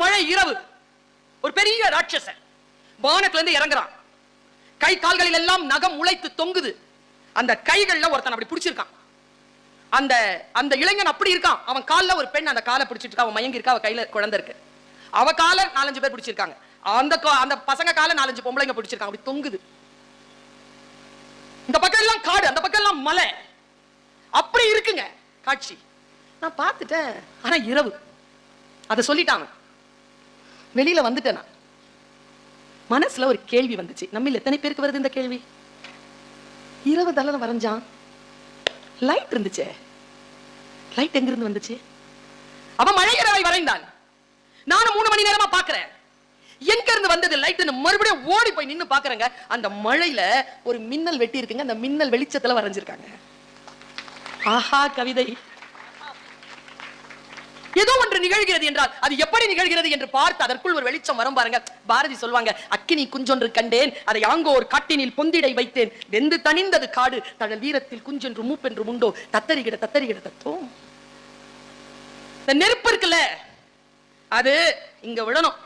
மழை இரவு. ஒரு பெரிய ராட்சசன் வானத்திலிருந்து இறங்குறான். கை கால்களில் எல்லாம் நகம் உழைத்து தொங்குது. அந்த கைகள்ல ஒருத்தன் அப்படி பிடிச்சிருக்கான். அந்த அந்த இளைஞன் அப்படி இருக்கான். அவன் கால்ல ஒரு பெண் அந்த காலை பிடிச்சிட்டு இருக்கா. அவன் மயங்கி இருக்கா. அவ கையில குழந்தை இருக்கு. அவ காலை நாலஞ்சு பேர் பிடிச்சிருக்காங்க. அந்த கா- அந்த பசங்க காலை நாலஞ்சு பொம்பளைங்க பிடிச்சிருக்காங்க. அப்படி தொங்குது. இந்த பக்கம் எல்லாம் காடு அந்த பக்கம் எல்லாம் மலை. அப்படி இருக்குங்க காட்சி. நான் பார்த்துட்டேன். ஆனா இரவு. அதை சொல்லிட்டாங்க வெளியில வந்துட்டேன் மனசுல ஒரு கேள்வி வந்துச்சு. நம்ம எத்தனை பேருக்கு வருது இந்த கேள்வி? இரவு தலை வரைஞ்சான். லைட் இருந்துச்சே. லைட் எங்க இருந்து வந்துச்சு? அவன் மழை இரவை வரைந்தான். நானும் மூணு மணி நேரமா பாக்குறேன் எங்க இருந்து வந்தது லைட் மறுபடியும் ஓடி போய் நின்னு பாக்குறேங்க அந்த மழையில ஒரு மின்னல் வெட்டி இருக்குங்க அந்த மின்னல் வெளிச்சத்துல வரைஞ்சிருக்காங்க. ஆஹா கவிதை. ஏதோ ஒன்று நிகழ்கிறது என்றால் அது எப்படி நிகழ்கிறது என்று பார்த்து அதற்குள் ஒரு வெளிச்சம் வரும் பாருங்க. பாரதி சொல்வாங்க அக்கினி குஞ்சொன்று கண்டேன் அதை ஆங்கோ ஒரு காட்டினில் பொந்திடை வைத்தேன். வெந்து தணிந்தது காடு தழல் வீரத்தில் குஞ்சென்று மூப்பென்று உண்டோ. தத்தரிகிட தத்தரிகிட தத்துவம். இந்த நெருப்பு இருக்குல்ல அது இங்க விழணும்.